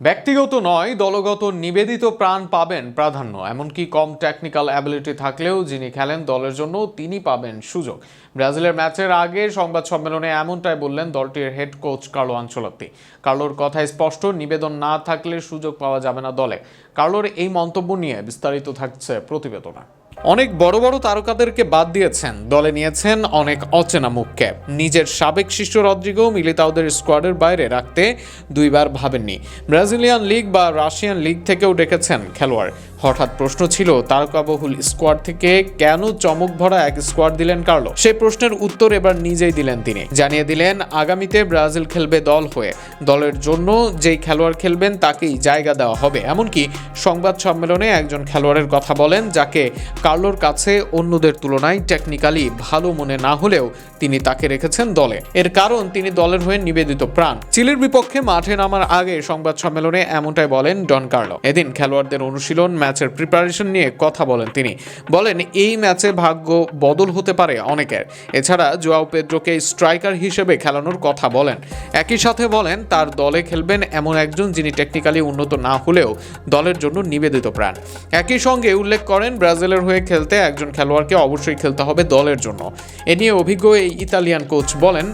ব্যক্তিগত নয়, দলগত নিবেদিত প্রাণ পাবেন প্রাধান্য। এমনকি কম টেকনিক্যাল অ্যাবিলিটি থাকলেও যিনি খেলেন দলের জন্য তিনি পাবেন সুযোগ। ব্রাজিলের ম্যাচের আগে সংবাদ সম্মেলনে এমনটাই বললেন দলটির হেড কোচ কার্লো আঞ্চলত্তি কার্লোর কথায় স্পষ্ট, নিবেদন না থাকলে সুযোগ পাওয়া যাবে না দলে। কার্লোর এই মন্তব্য নিয়ে বিস্তারিত থাকছে প্রতিবেদনা। অনেক বড় বড় তারকাদেরকে বাদ দিয়েছেন। দলে নিয়েছেন অনেক অচেনা মুখকে। নিজের সাবেক শিষ্য রদ্রিগো মিলিতাওদের স্কোয়াডের বাইরে রাখতে দুইবার ভাবেননি। ব্রাজিলিয়ান লিগ বা রাশিয়ান লিগ থেকেও ডেকেছেন খেলোয়াড়। হঠাৎ প্রশ্ন ছিল, তারকাবহুল স্কোয়াড থেকে কেন চমক ভরা এক স্কোয়াড দিলেন কার্লো? সেই প্রশ্নের উত্তর এবার নিজেই দিলেন তিনি। জানিয়ে দিলেন, আগামীতে ব্রাজিল খেলবে দল হয়ে। দলের জন্য যেই খেলোয়াড় খেলবেন তাকেই জায়গা দেওয়া হবে। এমনকি সংবাদ সম্মেলনে একজন খেলোয়াড়ের কথা বলেন, যাকে কার্লোর কাছে অন্যদের তুলনায় টেকনিক্যালি ভালো মনে না হলেও তিনি তাকে রেখেছেন দলে। এর কারণ, তিনি দলের হয়ে নিবেদিত প্রাণ। চিলির বিপক্ষে মাঠে নামার আগে সংবাদ সম্মেলনে এমনটাই বলেন ডন কার্লো। এদিন খেলোয়াড়দের অনুশীলন ম্যাচের প্রিপারেশন নিয়ে কথা বলেন তিনি। বলেন, এই ম্যাচে ভাগ্য বদল হতে পারে অনেকের। এছাড়া জোয়াও পেদ্রোকে স্ট্রাইকার হিসেবে খেলানোর কথা বলেন। একই সাথে বলেন, তার দলে খেলবেন এমন একজন যিনি টেকনিক্যালি উন্নত না হলেও দলের জন্য নিবেদিত প্রাণ। একই সঙ্গে উল্লেখ করেন, ব্রাজিলের হয়ে খেলতে একজন খেলোয়াড়কে অবশ্যই খেলতে হবে দলের জন্য। এ নিয়ে অভিজ্ঞ এই ইতালিয়ান কোচ বলেন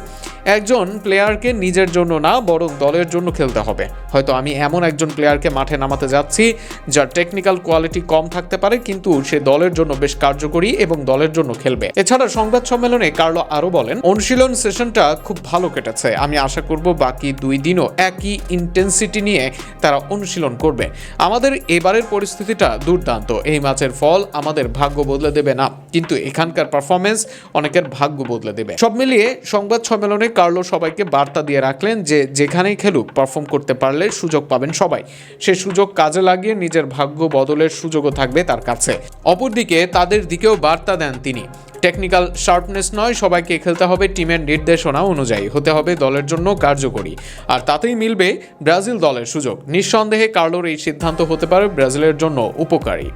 একজন প্লেয়ারকে নিজের জন্য না, বরং দলের জন্য খেলতে হবে। হয়তো আমি এমন একজন প্লেয়ারকে মাঠে নামাতে যাচ্ছি, যার টেকনিক্যাল কোয়ালিটি কম থাকতে পারে, কিন্তু সে দলের জন্য বেশ কার্যকরী এবং দলের জন্য খেলবে। এছাড়া সংবাদ সম্মেলনে কার্লো আরও বলেন, অনুশীলন সেশনটা খুব ভালো কেটেছে। আমি আশা করব বাকি দুই দিনও একই ইন্টেন্সিটি নিয়ে তারা অনুশীলন করবে। আমাদের এবারের পরিস্থিতিটা দুর্দান্ত। এই ম্যাচের ফল আমাদের ভাগ্য বদলে দেবে না, কিন্তু এখানকার পারফরমেন্স অনেকের ভাগ্য বদলে দেবে। সব মিলিয়ে সংবাদ সম্মেলনে কার্লো সবাইকে বার্তা দিয়ে রাখলেন যে যেখানেই খেলুক পারফর্ম করতে পারলে সুযোগ পাবেন সবাই। সে সুযোগ কাজে লাগিয়ে নিজের ভাগ্য বদলের সুযোগও থাকবে তার কাছে। অপরদিকে তাদের দিকেও বার্তা দেন তিনি। টেকনিক্যাল শার্পনেস নয়, সবাইকে খেলতে হবে টিমের নির্দেশনা অনুযায়ী। হতে হবে দলের জন্য কার্যকরী। আর তাতেই মিলবে ব্রাজিল দলের সুযোগ। নিঃসন্দেহে কার্লোর এই সিদ্ধান্ত হতে পারে ব্রাজিলের জন্য উপকারী।